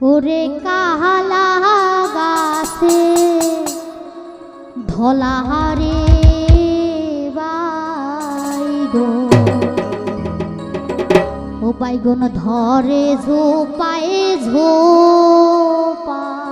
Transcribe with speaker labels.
Speaker 1: ওরে কাহালা গাছে ধলাহারে বাইগন ও বাইগন ধরে ঝোপায়ে ঝোপা।